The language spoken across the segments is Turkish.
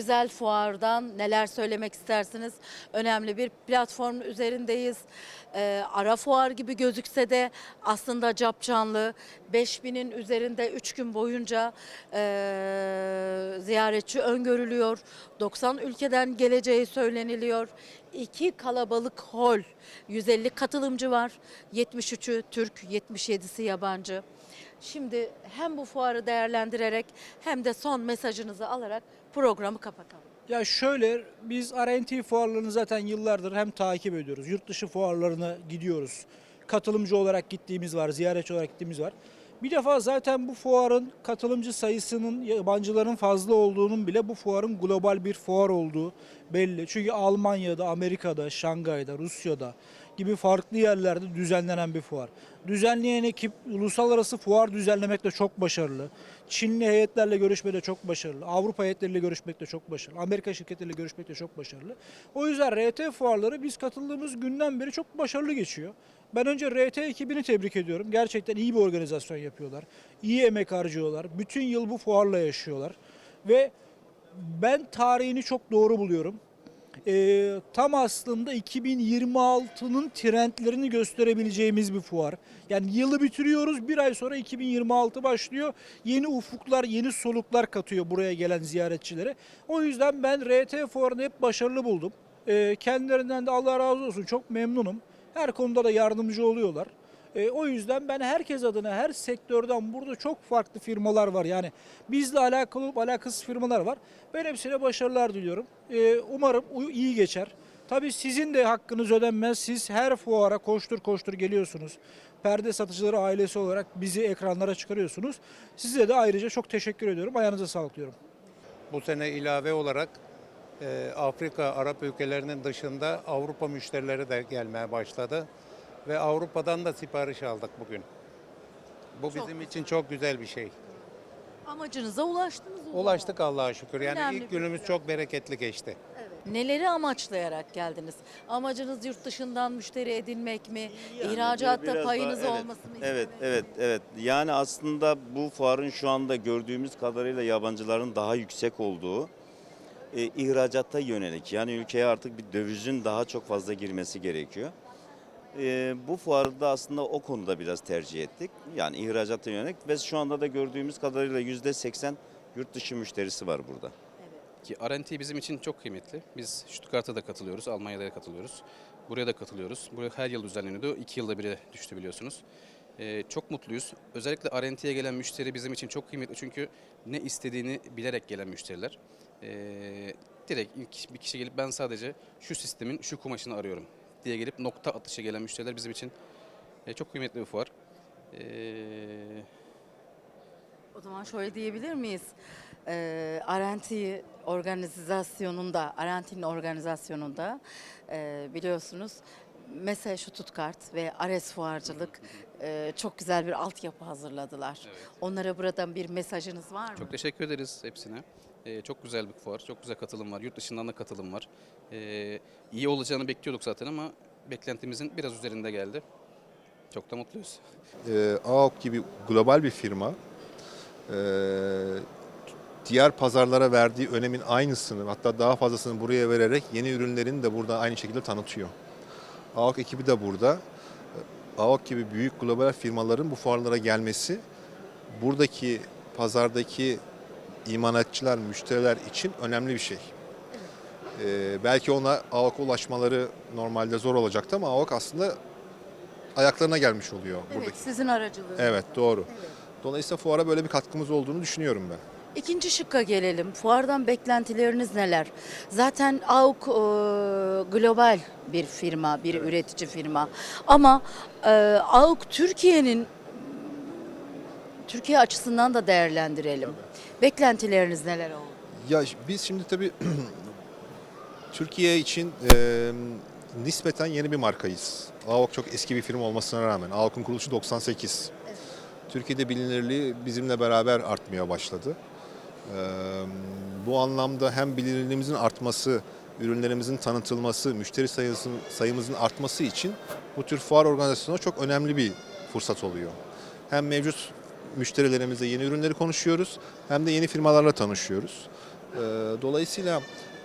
güzel fuardan neler söylemek istersiniz? Önemli bir platform üzerindeyiz. Ee, ara fuar gibi gözükse de aslında capcanlı 5000'in üzerinde 3 gün boyunca ee, ziyaretçi öngörülüyor. 90 ülkeden geleceği söyleniliyor. İki kalabalık hol, 150 katılımcı var. 73'ü Türk, 77'si yabancı. Şimdi hem bu fuarı değerlendirerek hem de son mesajınızı alarak programı kapatalım. Ya şöyle biz R&T fuarlarını zaten yıllardır hem takip ediyoruz. Yurt dışı fuarlarına gidiyoruz. Katılımcı olarak gittiğimiz var, ziyaretçi olarak gittiğimiz var. Bir defa zaten bu fuarın katılımcı sayısının yabancıların fazla olduğunun bile bu fuarın global bir fuar olduğu belli. Çünkü Almanya'da, Amerika'da, Şangay'da, Rusya'da gibi farklı yerlerde düzenlenen bir fuar. Düzenleyen ekip uluslararası fuar düzenlemekte çok başarılı. Çinli heyetlerle görüşmede çok başarılı. Avrupa heyetleriyle görüşmekte çok başarılı. Amerika şirketleriyle görüşmekte çok başarılı. O yüzden RT fuarları biz katıldığımız günden beri çok başarılı geçiyor. Ben önce RT ekibini tebrik ediyorum. Gerçekten iyi bir organizasyon yapıyorlar. İyi emek harcıyorlar. Bütün yıl bu fuarla yaşıyorlar. Ve ben tarihini çok doğru buluyorum. Ee, tam aslında 2026'nın trendlerini gösterebileceğimiz bir fuar. Yani yılı bitiriyoruz bir ay sonra 2026 başlıyor. Yeni ufuklar, yeni soluklar katıyor buraya gelen ziyaretçilere. O yüzden ben RT fuarını hep başarılı buldum. Ee, kendilerinden de Allah razı olsun çok memnunum. Her konuda da yardımcı oluyorlar. E, o yüzden ben herkes adına her sektörden burada çok farklı firmalar var. Yani bizle alakalı alakasız firmalar var. Ben hepsine başarılar diliyorum. E, umarım iyi geçer. Tabii sizin de hakkınız ödenmez. Siz her fuara koştur koştur geliyorsunuz. Perde satıcıları ailesi olarak bizi ekranlara çıkarıyorsunuz. Size de ayrıca çok teşekkür ediyorum. Ayağınıza sağlık diyorum. Bu sene ilave olarak e, Afrika, Arap ülkelerinin dışında Avrupa müşterileri de gelmeye başladı. Ve Avrupa'dan da sipariş aldık bugün. Bu Çok bizim için çok güzel bir şey. Amacınıza ulaştınız. o zaman. Ulaştık Allah'a şükür. Yani Önemli ilk günümüz şey. çok bereketli geçti. Evet. Neleri amaçlayarak geldiniz? Amacınız yurt dışından müşteri edinmek mi? Yani İhracatta biraz daha- payınız evet, olmasını Evet, istemek evet, evet. Yani aslında bu fuarın şu anda gördüğümüz kadarıyla yabancıların daha yüksek olduğu e, ihracatta yönelik. Yani ülkeye artık bir dövizin daha çok fazla girmesi gerekiyor. E, bu fuarı da aslında o konuda biraz tercih ettik. Yani ihracata yönelik ve şu anda da gördüğümüz kadarıyla yüzde seksen yurt dışı müşterisi var burada. Ki R&T bizim için çok kıymetli. Biz Stuttgart'a da katılıyoruz, Almanya'da da katılıyoruz. Buraya da katılıyoruz. Buraya her yıl düzenleniyordu. İki yılda bire düştü biliyorsunuz. Ee, çok mutluyuz. Özellikle R&T'ye gelen müşteri bizim için çok kıymetli. Çünkü ne istediğini bilerek gelen müşteriler. Ee, direkt bir kişi gelip ben sadece şu sistemin şu kumaşını arıyorum diye gelip nokta atışı gelen müşteriler bizim için e, çok kıymetli bir fuar. Ee, O zaman şöyle diyebilir miyiz? Ee, Arenti organizasyonunda, Arenti'nin organizasyonunda e, biliyorsunuz Mesela Stuttgart ve Ares Fuarcılık e, çok güzel bir altyapı hazırladılar. Onlara buradan bir mesajınız var mı? Çok teşekkür ederiz hepsine. Ee, çok güzel bir fuar, çok güzel katılım var. Yurt dışından da katılım var. Ee, iyi olacağını bekliyorduk zaten ama beklentimizin biraz üzerinde geldi. Çok da mutluyuz. e, AOK gibi global bir firma e, diğer pazarlara verdiği önemin aynısını hatta daha fazlasını buraya vererek yeni ürünlerini de burada aynı şekilde tanıtıyor. AOK ekibi de burada. AOK gibi büyük global firmaların bu fuarlara gelmesi buradaki pazardaki imalatçılar, müşteriler için önemli bir şey. E, belki ona AOK'a ulaşmaları normalde zor olacaktı ama AOK aslında ayaklarına gelmiş oluyor Evet, buradaki. sizin aracılığınız. Evet doğru. Dolayısıyla fuara böyle bir katkımız olduğunu düşünüyorum ben. İkinci şıkka gelelim. Fuardan beklentileriniz neler? Zaten AUK e, global bir firma, bir üretici firma. Ama e, AUK Türkiye'nin Türkiye açısından da değerlendirelim. Beklentileriniz neler oldu? Ya biz şimdi tabii Türkiye için e, nispeten yeni bir markayız. AOK çok eski bir firma olmasına rağmen. AOK'un kuruluşu 98. Türkiye'de bilinirliği bizimle beraber artmaya başladı. E, bu anlamda hem bilinirliğimizin artması, ürünlerimizin tanıtılması, müşteri sayısı, sayımızın artması için bu tür fuar organizasyonu çok önemli bir fırsat oluyor. Hem mevcut müşterilerimizle yeni ürünleri konuşuyoruz hem de yeni firmalarla tanışıyoruz. Ee, dolayısıyla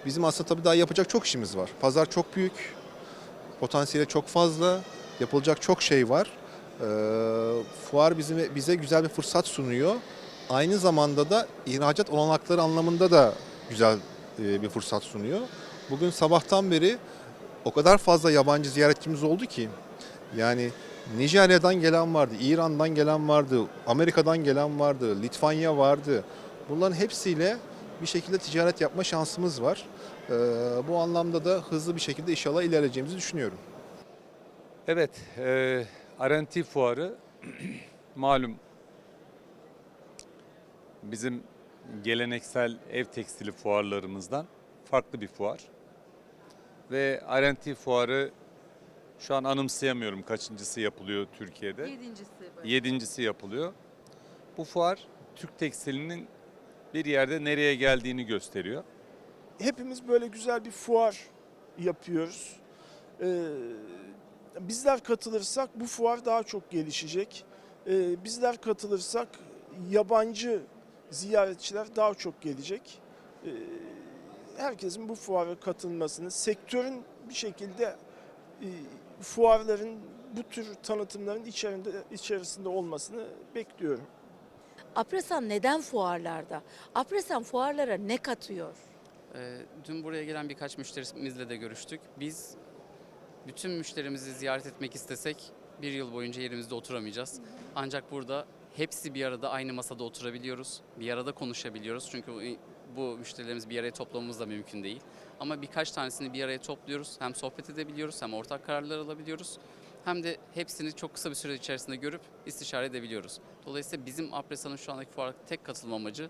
bizim aslında tabii daha yapacak çok işimiz var. Pazar çok büyük, potansiyeli çok fazla, yapılacak çok şey var. Ee, fuar bizim, bize güzel bir fırsat sunuyor. Aynı zamanda da ihracat olanakları anlamında da güzel e, bir fırsat sunuyor. Bugün sabahtan beri o kadar fazla yabancı ziyaretçimiz oldu ki yani Nijerya'dan gelen vardı, İran'dan gelen vardı, Amerika'dan gelen vardı, Litvanya vardı. Bunların hepsiyle bir şekilde ticaret yapma şansımız var. Ee, bu anlamda da hızlı bir şekilde inşallah ilerleyeceğimizi düşünüyorum. Evet, e, RNT fuarı malum bizim geleneksel ev tekstili fuarlarımızdan farklı bir fuar. Ve RNT fuarı şu an anımsayamıyorum kaçıncısı yapılıyor Türkiye'de. Yedincisi. Yedincisi yapılıyor. Bu fuar Türk tekstilinin bir yerde nereye geldiğini gösteriyor. hepimiz böyle güzel bir fuar yapıyoruz. Ee, bizler katılırsak bu fuar daha çok gelişecek. Ee, bizler katılırsak yabancı ziyaretçiler daha çok gelecek. Ee, herkesin bu fuara katılmasını, sektörün bir şekilde e, fuarların bu tür tanıtımların içerisinde, içerisinde olmasını bekliyorum. Apresan neden fuarlarda? Apresan fuarlara ne katıyor? Ee, Dün buraya gelen birkaç müşterimizle de görüştük. Biz bütün müşterimizi ziyaret etmek istesek bir yıl boyunca yerimizde oturamayacağız. Ancak burada hepsi bir arada aynı masada oturabiliyoruz. Bir arada konuşabiliyoruz. Çünkü bu- müşterilerimizi bir araya toplamamız da mümkün değil. Ama birkaç tanesini bir araya topluyoruz. Hem sohbet edebiliyoruz hem ortak kararlar alabiliyoruz. Hem de hepsini çok kısa bir süre içerisinde görüp istişare edebiliyoruz. Dolayısıyla bizim Apresan'ın şu andaki fuara tek katılma amacı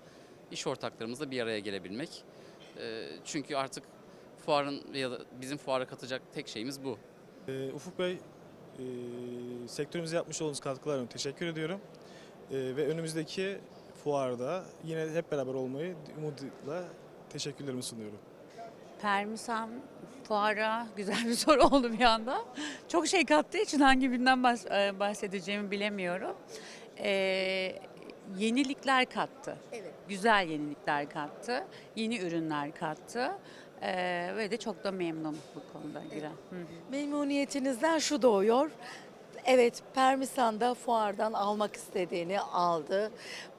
iş ortaklarımızla bir araya gelebilmek. Ee, çünkü artık fuarın ya da bizim fuara katacak tek şeyimiz bu. Ee, Ufuk Bey, e, sektörümüze yapmış olduğunuz katkılar için teşekkür ediyorum. Ee, ve önümüzdeki fuarda yine hep beraber olmayı umuduyla teşekkürlerimi sunuyorum. Permisam fuara güzel bir soru oldu bir anda. Çok şey kattığı için hangi birinden e, bahsedeceğimi bilemiyorum. Ee, yenilikler kattı. Evet. Güzel yenilikler kattı. Yeni ürünler kattı. Ee, ve de çok da memnun bu konuda. Hı hı. Memnuniyetinizden şu doğuyor. Evet, Permisan da fuardan almak istediğini aldı.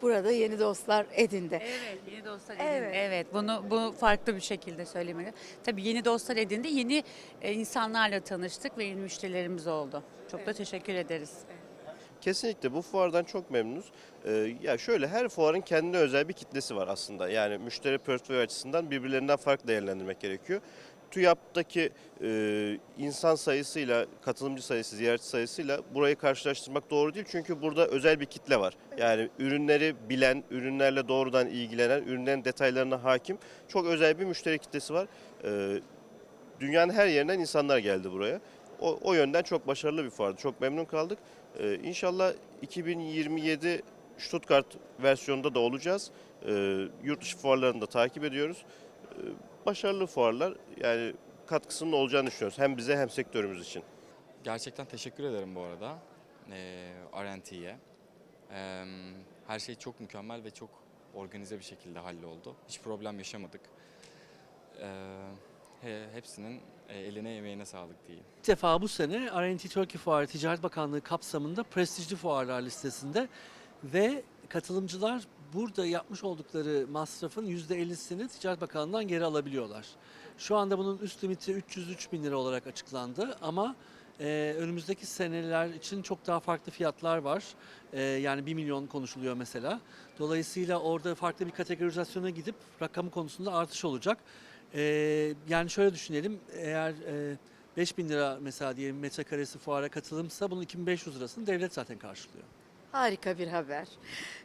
Burada yeni dostlar edindi. Evet, yeni dostlar edindi. Evet. Evet. bunu bu farklı bir şekilde söylemeli. Tabii yeni dostlar edindi, yeni e, insanlarla tanıştık ve yeni müşterilerimiz oldu. Çok da teşekkür ederiz. Kesinlikle bu fuardan çok memnunuz. Ee, ya şöyle her fuarın kendine özel bir kitlesi var aslında. Yani müşteri portföy açısından birbirlerinden farklı değerlendirmek gerekiyor. TÜYAP'taki e, insan sayısıyla, katılımcı sayısı, ziyaretçi sayısıyla burayı karşılaştırmak doğru değil. Çünkü burada özel bir kitle var. Yani ürünleri bilen, ürünlerle doğrudan ilgilenen, ürünlerin detaylarına hakim çok özel bir müşteri kitlesi var. Ee, dünyanın her yerinden insanlar geldi buraya. O, o yönden çok başarılı bir fuardı. Çok memnun kaldık. Ee, inşallah 2027 Stuttgart versiyonunda da olacağız. Ee, yurt dışı fuarlarını da takip ediyoruz. Ee, başarılı fuarlar yani katkısının olacağını düşünüyoruz. Hem bize hem sektörümüz için. Gerçekten teşekkür ederim bu arada eee R&T'ye. Eee, her şey çok mükemmel ve çok organize bir şekilde halloldu. Hiç problem yaşamadık. Eee, he- hepsinin e, eline emeğine sağlık diyeyim. İlk defa bu sene R&T Turkey Fuarı Ticaret Bakanlığı kapsamında prestijli fuarlar listesinde ve katılımcılar burada yapmış oldukları masrafın %50'sini Ticaret Bakanlığı'ndan geri alabiliyorlar. Şu anda bunun üst limiti 303 bin lira olarak açıklandı ama e, önümüzdeki seneler için çok daha farklı fiyatlar var. E, yani 1 milyon konuşuluyor mesela. Dolayısıyla orada farklı bir kategorizasyona gidip rakamı konusunda artış olacak. E, yani şöyle düşünelim eğer e, 5000 lira mesela diyelim metrekaresi fuara katılımsa bunun 2500 lirasını devlet zaten karşılıyor. Harika bir haber.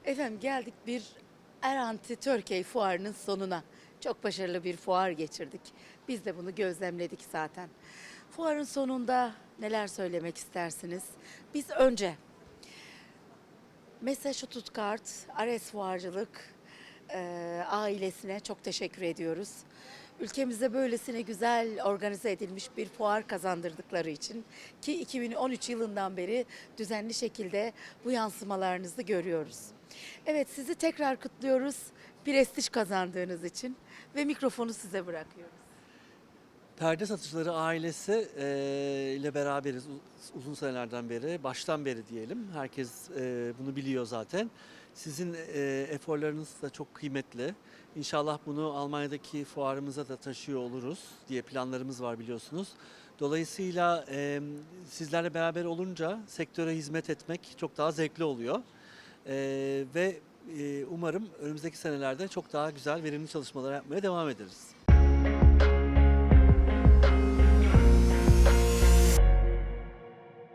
Efendim geldik bir Eranti Türkiye fuarının sonuna. Çok başarılı bir fuar geçirdik. Biz de bunu gözlemledik zaten. Fuarın sonunda neler söylemek istersiniz? Biz önce Messe Stuttgart, Ares Fuarcılık e, ailesine çok teşekkür ediyoruz. Ülkemize böylesine güzel organize edilmiş bir fuar kazandırdıkları için ki 2013 yılından beri düzenli şekilde bu yansımalarınızı görüyoruz. Evet sizi tekrar kutluyoruz prestij kazandığınız için. ve mikrofonu size bırakıyoruz. Perde Satıcıları ailesi e, ile beraberiz uz- uzun senelerden beri, baştan beri diyelim. Herkes e, bunu biliyor zaten. Sizin e, eforlarınız da çok kıymetli. İnşallah bunu Almanya'daki fuarımıza da taşıyor oluruz diye planlarımız var biliyorsunuz. Dolayısıyla e, sizlerle beraber olunca sektöre hizmet etmek çok daha zevkli oluyor. E, ve e, umarım önümüzdeki senelerde çok daha güzel, verimli çalışmalar yapmaya devam ederiz.